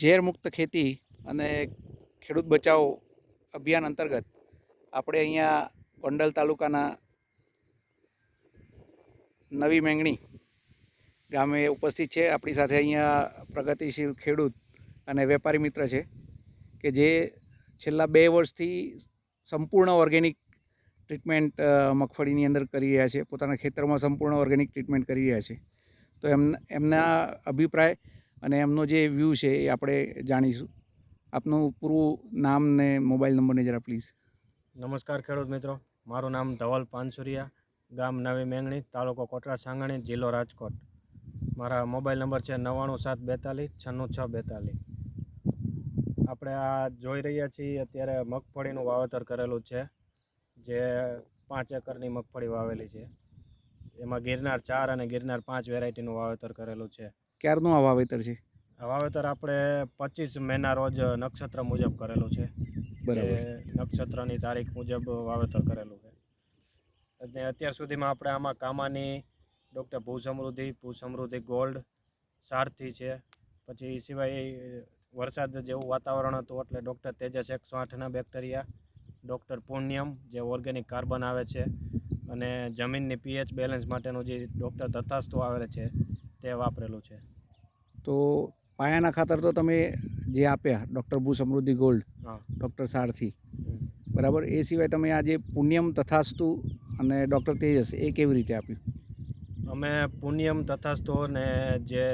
ઝેરમુક્ત ખેતી અને ખેડૂત બચાવો અભિયાન અંતર્ગત આપણે અહીંયા ગોંડલ તાલુકાના નવી મેંગણી ગામે ઉપસ્થિત છે. આપણી સાથે અહીંયા પ્રગતિશીલ ખેડૂત અને વેપારી મિત્ર છે કે જે છેલ્લા બે વર્ષથી સંપૂર્ણ ઓર્ગેનિક ટ્રીટમેન્ટ મગફળીની અંદર કરી રહ્યા છે. પોતાના ખેતરમાં સંપૂર્ણ ઓર્ગેનિક ટ્રીટમેન્ટ કરી રહ્યા છે. તો એમ, એમના અભિપ્રાય અને એમનો જે વ્યૂ છે એ આપણે જાણીશું. આપનું પૂરું નામ ને મોબાઈલ નંબરને જરા પ્લીઝ નમસ્કાર ખેડૂત મિત્રો. મારું નામ ધવલ પાનસુરિયા, ગામ નવી મેંગણી, તાલુકો કોટરા સાંગણી, જિલ્લો રાજકોટ. મારા મોબાઈલ નંબર છે નવ્વાણું સાત બેતાલીસ છન્નું છ બેતાલીસ. આપણે આ જોઈ રહ્યા છીએ, અત્યારે મગફળીનું વાવેતર કરેલું છે, જે પાંચ એકરની મગફળી વાવેલી છે. એમાં ગિરનાર ચાર અને ગિરનાર પાંચ વેરાયટીનું વાવેતર કરેલું છે. ક્યારનું આ વાવેતર છે? વાવેતર આપણે પચીસ મેના રોજ નક્ષત્ર મુજબ કરેલું છે. બરાબર નક્ષત્રની તારીખ મુજબ વાવેતર કરેલું છે. અને અત્યાર સુધીમાં આપણે આમાં કામાની ડૉક્ટર ભૂ સમૃદ્ધિ ભૂ સમૃદ્ધિ ગોલ્ડ સારથી છે. પછી સિવાય વરસાદ જેવું વાતાવરણ હતું એટલે ડૉક્ટર તેજસ એકસો આઠના બેક્ટેરિયા ડૉક્ટર પુણ્યમ જે ઓર્ગેનિક કાર્બન આવે છે. અને જમીનની પીએચ બેલેન્સ માટેનું જે ડૉક્ટર તથાસ્તુ આવે છે. તે વાપરેલું છે. તો પાયાના ખાતર તો તમે જે આપ્યા ડૉક્ટર ભૂ સમૃદ્ધિ ગોલ્ડ હા. ડૉક્ટર સારથી. બરાબર? એ સિવાય તમે આ જે પુણ્યમ તથાસ્તુ અને ડૉક્ટર તેજસ એ કેવી રીતે આપ્યું? અમે પુણ્યમ તથાસ્તુ ને જે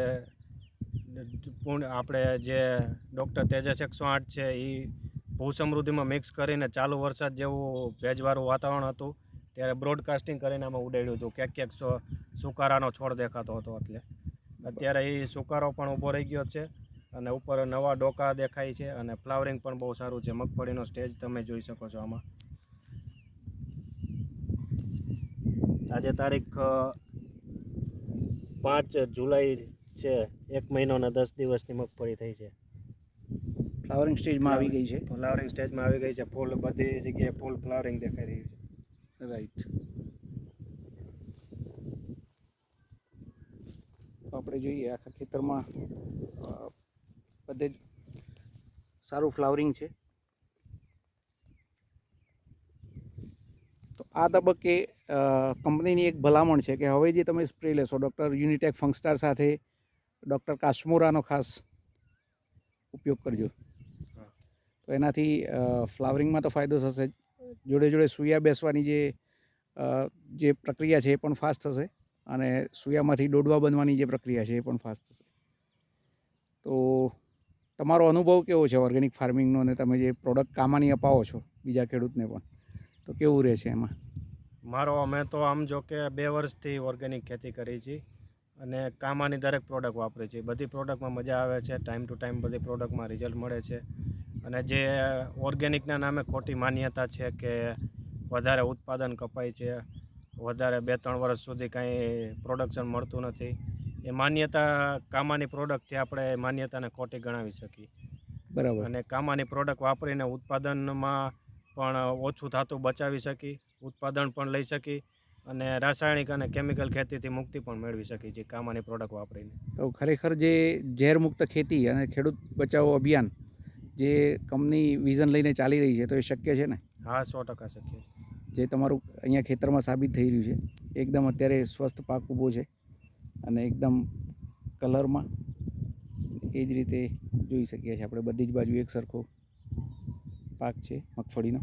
પુણ આપણે જે ડૉક્ટર તેજસ એકસો આઠ છે એ ભૂ સમૃદ્ધિમાં મિક્સ કરીને ચાલુ વરસાદ જેવું ભેજવાળું વાતાવરણ હતું ત્યારે બ્રોડકાસ્ટિંગ કરીને અમે ઉડાડ્યું હતું. ક્યાંક ક્યાંક સુકારાનો છોડ દેખાતો હતો એટલે. અત્યારે એ સુકારો પણ ઊભો રહી ગયો છે અને ઉપર નવા ડોકા દેખાય છે અને ફ્લાવરિંગ પણ બહુ સારું છે. મગફળીનો સ્ટેજ તમે જોઈ શકો છો આમાં. આજે તારીખ પાંચ જુલાઈ છે. એક મહિનો ને દસ દિવસની મગફળી થઈ છે. ફ્લાવરિંગ સ્ટેજમાં આવી ગઈ છે. ફ્લાવરિંગ સ્ટેજમાં આવી ગઈ છે. ફૂલ બધી જગ્યાએ ફૂલ ફ્લાવરિંગ દેખાઈ રહ્યું છે. રાઈટ. આપણે જોઈએ આખા ખેતરમાં બધે જ સારું ફ્લાવરિંગ છે. તો આ તબક્કે કંપનીની એક ભલામણ છે કે હવે જે તમે સ્પ્રે લેશો, ડૉક્ટર યુનિટેક ફંગસ્ટાર સાથે ડૉક્ટર કાશ્મોરાનો ખાસ ઉપયોગ કરજો. તો એનાથી ફ્લાવરિંગમાં તો ફાયદો થશે જોડે જોડે સૂયા બેસવાની જે જે પ્રક્રિયા છે એ પણ ફાસ્ટ થશે. અને સૂયામાંથી ડોડવા બનવાની જે પ્રક્રિયા છે એ પણ ફાસ્ટ થશે તો તમારો અનુભવ કેવો છે ઓર્ગેનિક ફાર્મિંગનો અને તમે જે પ્રોડક્ટ કામાની અપાવો છો બીજા ખેડૂતને પણ? તો કેવું રહે છે એમાં? મારો, અમે તો આમ જો કે બે વર્ષથી ઓર્ગેનિક ખેતી કરી છે અને કામાની દરેક પ્રોડક્ટ વાપરી છે. બધી પ્રોડક્ટમાં મજા આવે છે ટાઈમ ટુ ટાઈમ બધી પ્રોડક્ટમાં રિઝલ્ટ મળે છે. અને જે ઓર્ગેનિકના નામે ખોટી માન્યતા છે કે વધારે ઉત્પાદન કપાય છે વધારે બે ત્રણ વર્ષ સુધી કાંઈ પ્રોડક્શન મળતું નથી. એ માન્યતા કામાની પ્રોડક્ટથી આપણે માન્યતાને ખોટી ગણાવી શકીએ. બરાબર. અને કામાની પ્રોડક્ટ વાપરીને ઉત્પાદનમાં પણ ઓછું થતું બચાવી શકી ઉત્પાદન પણ લઈ શકી અને રાસાયણિક અને કેમિકલ ખેતીથી મુક્તિ પણ મેળવી શકી છે કામાની પ્રોડક્ટ વાપરીને. તો ખરેખર જે ઝેરમુક્ત ખેતી અને ખેડૂત બચાવો અભિયાન જે કંપની વિઝન લઈને ચાલી રહી છે તો એ શક્ય છે ને? હા સો ટકા શક્ય છે. જે તમારું અહીંયા ખેતરમાં સાબિત થઈ રહ્યું છે, એકદમ અત્યારે સ્વસ્થ પાક ઊભો છે અને એકદમ કલરમાં એ જ રીતે જોઈ શકીએ છીએ આપણે. બધી જ બાજુ એક સરખો પાક છે મગફળીનો.